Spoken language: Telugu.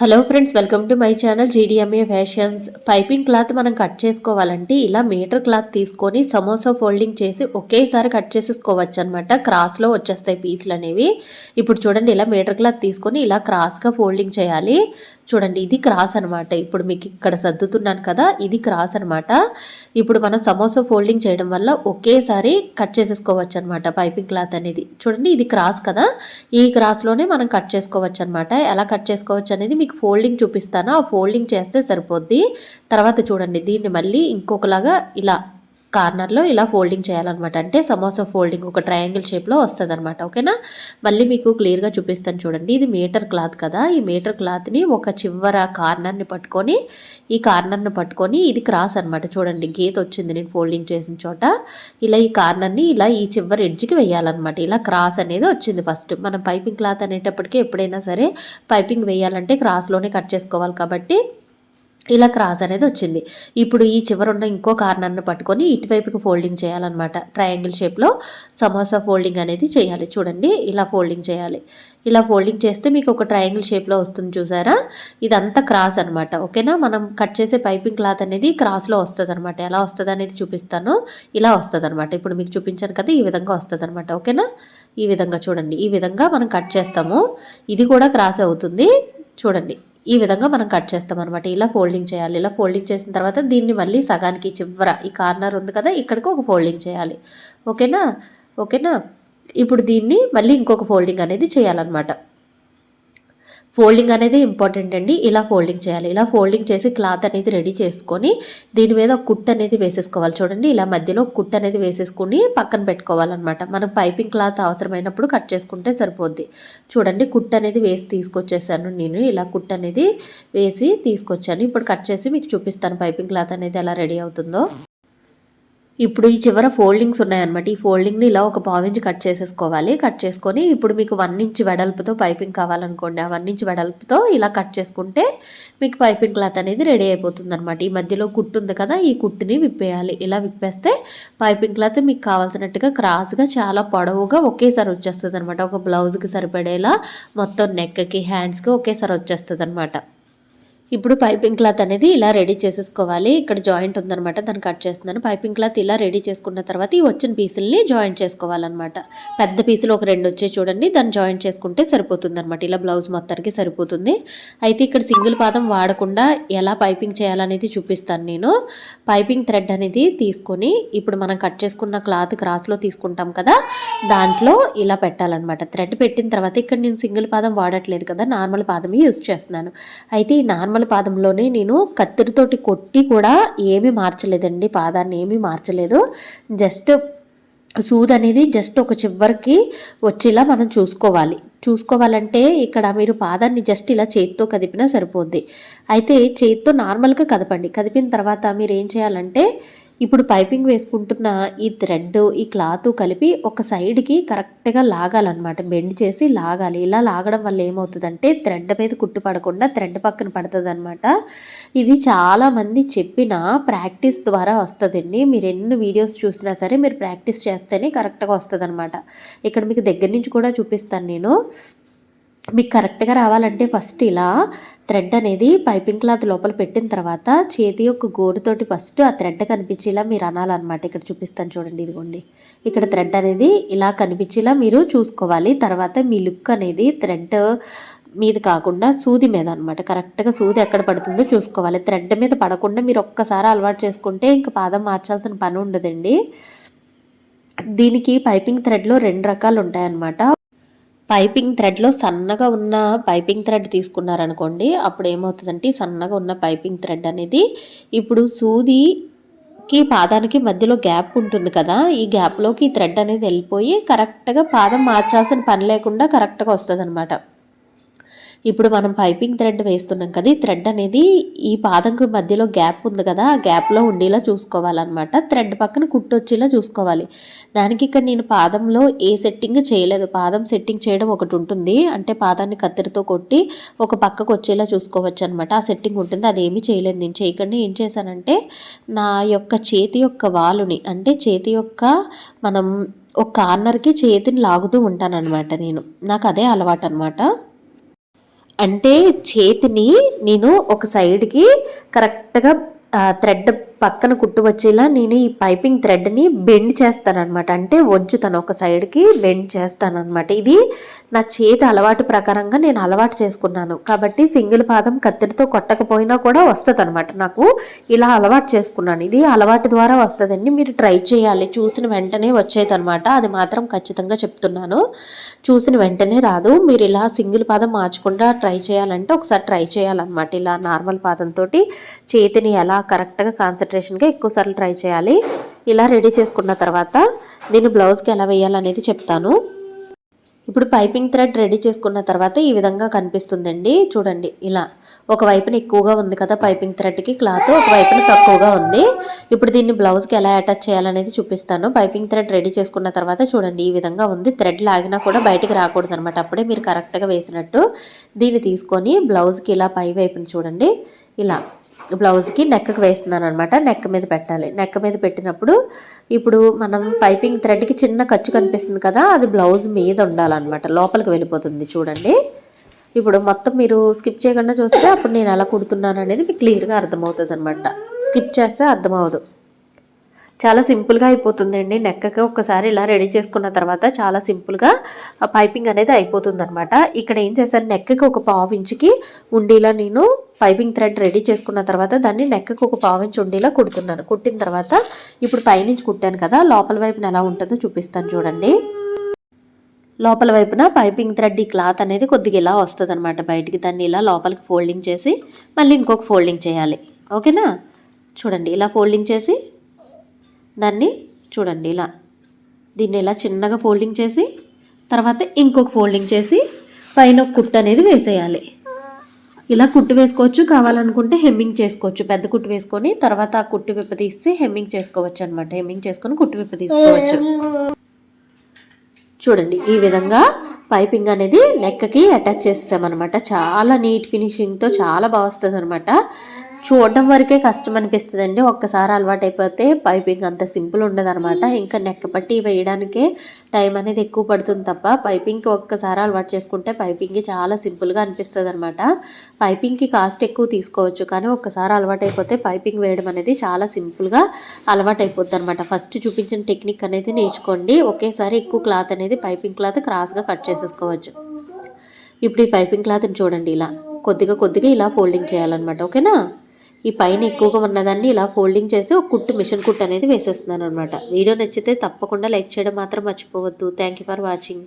Hello friends welcome to my channel GDMA fashions piping cloth మనం కట్ చేసుకోవాలంటే ఇలా మీటర్ క్లాత్ తీసుకొని సమోసా ఫోల్డింగ్ చేసి ఒకేసారి కట్ చేసేసుకోవచ్చు అనమాట క్రాస్లో వచ్చేస్తాయి పీసులు అనేవి. ఇప్పుడు చూడండి ఇలా మీటర్ క్లాత్ తీసుకొని ఇలా క్రాస్గా ఫోల్డింగ్ చేయాలి. చూడండి ఇది క్రాస్ అనమాట ఇప్పుడు మీకు ఇక్కడ సర్దుతున్నాను కదా ఇది క్రాస్ అనమాట ఇప్పుడు మనం సమోసా ఫోల్డింగ్ చేయడం వల్ల ఒకేసారి కట్ చేసేసుకోవచ్చు అనమాట పైపింగ్ క్లాత్ అనేది. చూడండి ఇది క్రాస్ కదా. ఈ క్రాస్లోనే మనం కట్ చేసుకోవచ్చు అనమాట ఎలా కట్ చేసుకోవచ్చు అనేది మీకు ఫోల్డింగ్ చూపిస్తాను. ఆ ఫోల్డింగ్ చేస్తే సరిపోద్ది. తర్వాత చూడండి. దీన్ని మళ్ళీ ఇంకొకలాగా ఇలా కార్నర్లో ఇలా ఫోల్డింగ్ చేయాలన్నమాట. అంటే సమోసా ఫోల్డింగ్ ఒక ట్రయాంగిల్ షేప్లో వస్తుంది అనమాట ఓకేనా? మళ్ళీ మీకు క్లియర్గా చూపిస్తాను చూడండి. ఇది మీటర్ క్లాత్ కదా. ఈ మీటర్ క్లాత్ని ఒక చివర కార్నర్ని పట్టుకొని ఈ కార్నర్ని పట్టుకొని ఇది క్రాస్ అనమాట చూడండి గీత వచ్చింది నేను ఫోల్డింగ్ చేసిన చోట. ఇలా ఈ కార్నర్ని ఇలా ఈ చివరి ఎడ్జ్కి వేయాలన్నమాట. ఇలా క్రాస్ అనేది వచ్చింది ఫస్ట్. మనం పైపింగ్ క్లాత్ అనేటప్పటికీ ఎప్పుడైనా సరే పైపింగ్ వేయాలంటే క్రాస్లోనే కట్ చేసుకోవాలి కాబట్టి ఇలా క్రాస్ అనేది వచ్చింది. ఇప్పుడు ఈ చివరున్న ఇంకో కార్నర్ను పట్టుకొని ఇటువైపుకి ఫోల్డింగ్ చేయాలన్నమాట. ట్రయాంగిల్ షేప్లో సమోసా ఫోల్డింగ్ అనేది చేయాలి. చూడండి ఇలా ఫోల్డింగ్ చేయాలి. ఇలా ఫోల్డింగ్ చేస్తే మీకు ఒక ట్రయాంగిల్ షేప్లో వస్తుంది చూసారా? ఇదంతా క్రాస్ అనమాట ఓకేనా? మనం కట్ చేసే పైపింగ్ క్లాత్ అనేది క్రాస్లో వస్తుంది అనమాట ఎలా వస్తుంది అనేది చూపిస్తాను. ఇలా వస్తుంది అనమాట ఇప్పుడు మీకు చూపించాను కదా ఈ విధంగా వస్తుంది అనమాట ఓకేనా? ఈ విధంగా చూడండి. ఈ విధంగా మనం కట్ చేస్తాము. ఇది కూడా క్రాస్ అవుతుంది. చూడండి. ఈ విధంగా మనం కట్ చేస్తాం అనమాట ఇలా ఫోల్డింగ్ చేయాలి. ఇలా ఫోల్డింగ్ చేసిన తర్వాత దీన్ని మళ్ళీ సగానికి చివర ఈ కార్నర్ ఉంది కదా ఇక్కడికి ఒక ఫోల్డింగ్ చేయాలి. ఓకేనా? ఓకేనా? ఇప్పుడు దీన్ని మళ్ళీ ఇంకొక ఫోల్డింగ్ అనేది చేయాలన్నమాట. ఫోల్డింగ్ అనేది ఇంపార్టెంట్ అండి. ఇలా ఫోల్డింగ్ చేయాలి. ఇలా ఫోల్డింగ్ చేసి క్లాత్ అనేది రెడీ చేసుకొని దీని మీద కుట్ అనేది వేసేసుకోవాలి. చూడండి ఇలా మధ్యలో కుట్ అనేది వేసేసుకుని పక్కన పెట్టుకోవాలన్నమాట. మనం పైపింగ్ క్లాత్ అవసరమైనప్పుడు కట్ చేసుకుంటే సరిపోద్ది. చూడండి కుట్ అనేది వేసి తీసుకొచ్చేసాను నేను. ఇలా కుట్ అనేది వేసి తీసుకొచ్చాను. ఇప్పుడు కట్ చేసి మీకు చూపిస్తాను పైపింగ్ క్లాత్ అనేది ఎలా రెడీ అవుతుందో. ఇప్పుడు ఈ చివర ఫోల్డింగ్స్ ఉన్నాయన్నమాట. ఈ ఫోల్డింగ్ని ఇలా ఒక పావించి కట్ చేసేసుకోవాలి. కట్ చేసుకొని ఇప్పుడు మీకు వన్ ఇంచ్ వెడల్పుతో పైపింగ్ కావాలనుకోండి. ఆ వన్ ఇంచ్ వెడల్పుతో ఇలా కట్ చేసుకుంటే మీకు పైపింగ్ క్లాత్ అనేది రెడీ అయిపోతుంది అనమాట ఈ మధ్యలో కుట్టు ఉంది కదా ఈ కుట్టుని విప్పేయాలి. ఇలా విప్పేస్తే పైపింగ్ క్లాత్ మీకు కావాల్సినట్టుగా క్రాస్గా చాలా పొడవుగా ఒకేసారి వచ్చేస్తుంది అనమాట ఒక బ్లౌజ్కి సరిపడేలా మొత్తం నెక్కి హ్యాండ్స్కి ఒకేసారి వచ్చేస్తుంది అనమాట ఇప్పుడు పైపింగ్ క్లాత్ అనేది ఇలా రెడీ చేసేసుకోవాలి. ఇక్కడ జాయింట్ ఉందనమాట దాన్ని కట్ చేస్తున్నాను. పైపింగ్ క్లాత్ ఇలా రెడీ చేసుకున్న తర్వాత ఈ వచ్చిన పీసుల్ని జాయింట్ చేసుకోవాలన్నమాట. పెద్ద పీసులు ఒక రెండు వచ్చే చూడండి దాన్ని జాయింట్ చేసుకుంటే సరిపోతుందనమాట ఇలా బ్లౌజ్ మొత్తానికి సరిపోతుంది. అయితే ఇక్కడ సింగిల్ పాదం వాడకుండా ఎలా పైపింగ్ చేయాలనేది చూపిస్తాను నేను. పైపింగ్ థ్రెడ్ అనేది తీసుకొని ఇప్పుడు మనం కట్ చేసుకున్న క్లాత్ క్రాస్లో తీసుకుంటాం కదా దాంట్లో ఇలా పెట్టాలన్నమాట. థ్రెడ్ పెట్టిన తర్వాత ఇక్కడ నేను సింగిల్ పాదం వాడట్లేదు కదా నార్మల్ పాదమే యూజ్ చేస్తున్నాను. అయితే ఈ నార్మల్ నార్మల్ పాదంలోనే నేను కత్తిరితోటి కొట్టి కూడా ఏమీ మార్చలేదండి. పాదాన్ని ఏమీ మార్చలేదు. జస్ట్ సూద్ అనేది జస్ట్ ఒక చివరికి వచ్చేలా మనం చూసుకోవాలి. చూసుకోవాలంటే ఇక్కడ మీరు పాదాన్ని జస్ట్ ఇలా చేతితో కదిపినా సరిపోద్ది. అయితే చేతితో నార్మల్గా కదపండి. కదిపిన తర్వాత మీరు ఏం చేయాలంటే ఇప్పుడు పైపింగ్ వేసుకుంటున్న ఈ థ్రెడ్ ఈ క్లాత్ కలిపి ఒక సైడ్కి కరెక్ట్గా లాగాలన్నమాట. బెండ్ చేసి లాగాలి. ఇలా లాగడం వల్ల ఏమవుతుందంటే థ్రెడ్ మీద కుట్టు పడకుండా థ్రెడ్ పక్కన పడుతుంది అనమాట ఇది చాలామంది చెప్పిన ప్రాక్టీస్ ద్వారా వస్తుందండి. మీరు ఎన్ని వీడియోస్ చూసినా సరే మీరు ప్రాక్టీస్ చేస్తేనే కరెక్ట్గా వస్తుంది ఇక్కడ మీకు దగ్గర నుంచి కూడా చూపిస్తాను నేను. మీకు కరెక్ట్గా రావాలంటే ఫస్ట్ ఇలా థ్రెడ్ అనేది పైపింగ్ క్లాత్ లోపల పెట్టిన తర్వాత చేతి యొక్క గోరుతోటి ఫస్ట్ ఆ థ్రెడ్ కనిపించేలా మీరు అనాలన్నమాట. ఇక్కడ చూపిస్తాను చూడండి ఇదిగోండి. ఇక్కడ థ్రెడ్ అనేది ఇలా కనిపించేలా మీరు చూసుకోవాలి. తర్వాత మీ లుక్ అనేది థ్రెడ్ మీద కాకుండా సూది మీద అనమాట కరెక్ట్గా సూది ఎక్కడ పడుతుందో చూసుకోవాలి. థ్రెడ్ మీద పడకుండా మీరు ఒక్కసారి అలవాటు చేసుకుంటే ఇంకా పాదం మార్చాల్సిన పని ఉండదండి. దీనికి పైపింగ్ థ్రెడ్లో రెండు రకాలు ఉంటాయన్నమాట. పైపింగ్ థ్రెడ్లో సన్నగా ఉన్న పైపింగ్ థ్రెడ్ తీసుకున్నారనుకోండి అప్పుడు ఏమవుతుందంటే సన్నగా ఉన్న పైపింగ్ థ్రెడ్ అనేది ఇప్పుడు సూది కి పాదానికి మధ్యలో గ్యాప్ ఉంటుంది కదా ఈ గ్యాప్లోకి ఈ థ్రెడ్ అనేది వెళ్ళిపోయి కరెక్ట్గా పాదం మార్చాల్సిన పని లేకుండా కరెక్ట్గా వస్తుంది అనమాట ఇప్పుడు మనం పైపింగ్ థ్రెడ్ వేస్తున్నాం కదా ఈ థ్రెడ్ అనేది ఈ పాదంకు మధ్యలో గ్యాప్ ఉంది కదా ఆ గ్యాప్లో ఉండేలా చూసుకోవాలన్నమాట. థ్రెడ్ పక్కన కుట్టు వచ్చేలా చూసుకోవాలి. దానికి ఇక్కడ నేను పాదంలో ఏ సెట్టింగ్ చేయలేదు. పాదం సెట్టింగ్ చేయడం ఒకటి ఉంటుంది. అంటే పాదాన్ని కత్తిరితో కొట్టి ఒక పక్కకు వచ్చేలా చూసుకోవచ్చు అనమాట ఆ సెట్టింగ్ ఉంటుంది. అదేమీ చేయలేదు నేను. చేయకుండా ఏం చేశానంటే నా యొక్క చేతి యొక్క వాలుని అంటే చేతి యొక్క మనం ఒక కార్నర్కి చేతిని లాగుతూ ఉంటానన్నమాట నేను. నాకు అదే అలవాటు అనమాట అంటే చేతిని నేను ఒక సైడ్కి కరెక్ట్గా థ్రెడ్ పక్కన కుట్టు వచ్చేలా నేను ఈ పైపింగ్ థ్రెడ్ని బెండ్ చేస్తానమాట అంటే వంచుతాను ఒక సైడ్కి బెండ్ చేస్తానన్నమాట. ఇది నా చేతి అలవాటు ప్రకారంగా నేను అలవాటు చేసుకున్నాను. కాబట్టి సింగిల్ పాదం కత్తిరితో కొట్టకపోయినా కూడా వస్తుంది అనమాట నాకు. ఇలా అలవాటు చేసుకున్నాను. ఇది అలవాటు ద్వారా వస్తుందండి. మీరు ట్రై చేయాలి. చూసిన వెంటనే వచ్చేది అనమాట అది మాత్రం ఖచ్చితంగా చెప్తున్నాను. చూసిన వెంటనే రాదు. మీరు ఇలా సింగిల్ పాదం మార్చకుండా ట్రై చేయాలంటే ఒకసారి ట్రై చేయాలన్నమాట. ఇలా నార్మల్ పాదంతో చేతిని ఎలా కరెక్ట్గా కాన్సన్ట్రేషన్గా ఎక్కువసార్లు ట్రై చేయాలి. ఇలా రెడీ చేసుకున్న తర్వాత దీన్ని బ్లౌజ్కి ఎలా వేయాలనేది చెప్తాను. ఇప్పుడు పైపింగ్ థ్రెడ్ రెడీ చేసుకున్న తర్వాత ఈ విధంగా కనిపిస్తుందండి. చూడండి ఇలా. ఒక వైపున ఎక్కువగా ఉంది కదా పైపింగ్ థ్రెడ్కి క్లాత్ ఒక వైపున తక్కువగా ఉంది. ఇప్పుడు దీన్ని బ్లౌజ్కి ఎలా అటాచ్ చేయాలనేది చూపిస్తాను. పైపింగ్ థ్రెడ్ రెడీ చేసుకున్న తర్వాత చూడండి ఈ విధంగా ఉంది. థ్రెడ్ లాగినా కూడా బయటికి రాకూడదు అనమాట అప్పుడే మీరు కరెక్ట్గా వేసినట్టు దీన్ని తీసుకొని బ్లౌజ్కి ఇలా పై వైపున చూడండి. ఇలా. బ్లౌజ్కి నెక్కకు వేస్తున్నాను అనమాట నెక్క మీద పెట్టాలి. నెక్క మీద పెట్టినప్పుడు ఇప్పుడు మనం పైపింగ్ థ్రెడ్కి చిన్న ఖర్చు కనిపిస్తుంది కదా అది బ్లౌజ్ మీద ఉండాలన్నమాట. లోపలికి వెళ్ళిపోతుంది చూడండి. ఇప్పుడు మొత్తం మీరు స్కిప్ చేయకుండా చూస్తే అప్పుడు నేను ఎలా కుడుతున్నాను అనేది మీకు క్లియర్గా అర్థమవుతుంది అనమాట స్కిప్ చేస్తే అర్థమవదు చాలా సింపుల్గా అయిపోతుందండి. నెక్కకి ఒకసారి ఇలా రెడీ చేసుకున్న తర్వాత చాలా సింపుల్గా పైపింగ్ అనేది అయిపోతుంది అనమాట ఇక్కడ ఏం చేశాను నెక్కకి ఒక పావు ఇంచుకి ఉండేలా నేను పైపింగ్ థ్రెడ్ రెడీ చేసుకున్న తర్వాత దాన్ని నెక్కకి ఒక పావు ఇంచు ఉండేలా కుడుతున్నాను. కుట్టిన తర్వాత ఇప్పుడు పైనుంచి కుట్టాను కదా లోపల వైపున ఎలా ఉంటుందో చూపిస్తాను చూడండి. లోపల వైపున పైపింగ్ థ్రెడ్ ఈ క్లాత్ అనేది కొద్దిగా ఇలా వస్తుంది అనమాట బయటికి దాన్ని ఇలా లోపలికి ఫోల్డింగ్ చేసి మళ్ళీ ఇంకొక ఫోల్డింగ్ చేయాలి. ఓకేనా? చూడండి ఇలా ఫోల్డింగ్ చేసి దాన్ని చూడండి ఇలా. దీన్ని ఇలా చిన్నగా ఫోల్డింగ్ చేసి తర్వాత ఇంకొక ఫోల్డింగ్ చేసి పైన ఒక కుట్టు అనేది వేసేయాలి. ఇలా కుట్టు వేసుకోవచ్చు కావాలనుకుంటే హెమ్మింగ్ చేసుకోవచ్చు. పెద్ద కుట్టు వేసుకొని తర్వాత ఆ కుట్టు విప్ప తీసి హెమ్మింగ్ చేసుకోవచ్చు అనమాట హెమ్మింగ్ చేసుకొని కుట్టు విప్ప తీసుకోవచ్చు. చూడండి ఈ విధంగా పైపింగ్ అనేది నెక్కకి అటాచ్ చేసామన్నమాట చాలా నీట్ ఫినిషింగ్తో చాలా బాగా వస్తుంది అనమాట చూడడం వరకే కష్టం అనిపిస్తుంది అండి ఒక్కసారి అలవాటు అయిపోతే పైపింగ్ అంత సింపుల్ ఉండదు అనమాట ఇంకా నెక్క పట్టి వేయడానికే టైం అనేది ఎక్కువ పడుతుంది తప్ప పైపింగ్కి ఒక్కసారి అలవాటు చేసుకుంటే పైపింగ్కి చాలా సింపుల్గా అనిపిస్తుంది అనమాట పైపింగ్కి కాస్ట్ ఎక్కువ తీసుకోవచ్చు. కానీ ఒక్కసారి అలవాటు అయిపోతే పైపింగ్ వేయడం అనేది చాలా సింపుల్గా అలవాటు అయిపోద్ది అనమాట ఫస్ట్ చూపించిన టెక్నిక్ అనేది నేర్చుకోండి. ఒకేసారి ఎక్కువ క్లాత్ అనేది పైపింగ్ క్లాత్ క్రాస్గా కట్ చేసేసుకోవచ్చు. ఇప్పుడు ఈ పైపింగ్ క్లాత్ని చూడండి ఇలా. కొద్దిగా కొద్దిగా ఇలా ఫోల్డింగ్ చేయాలన్నమాట. ఓకేనా? ఈ పైన ఎక్కువగా ఉన్నదాన్ని ఇలా ఫోల్డింగ్ చేసి ఒక కుట్టు మిషన్ కుట్టు అనేది వేసేస్తున్నాను అనమాట వీడియో నచ్చితే తప్పకుండా లైక్ చేయడం మాత్రం మర్చిపోవద్దు. Thank you for watching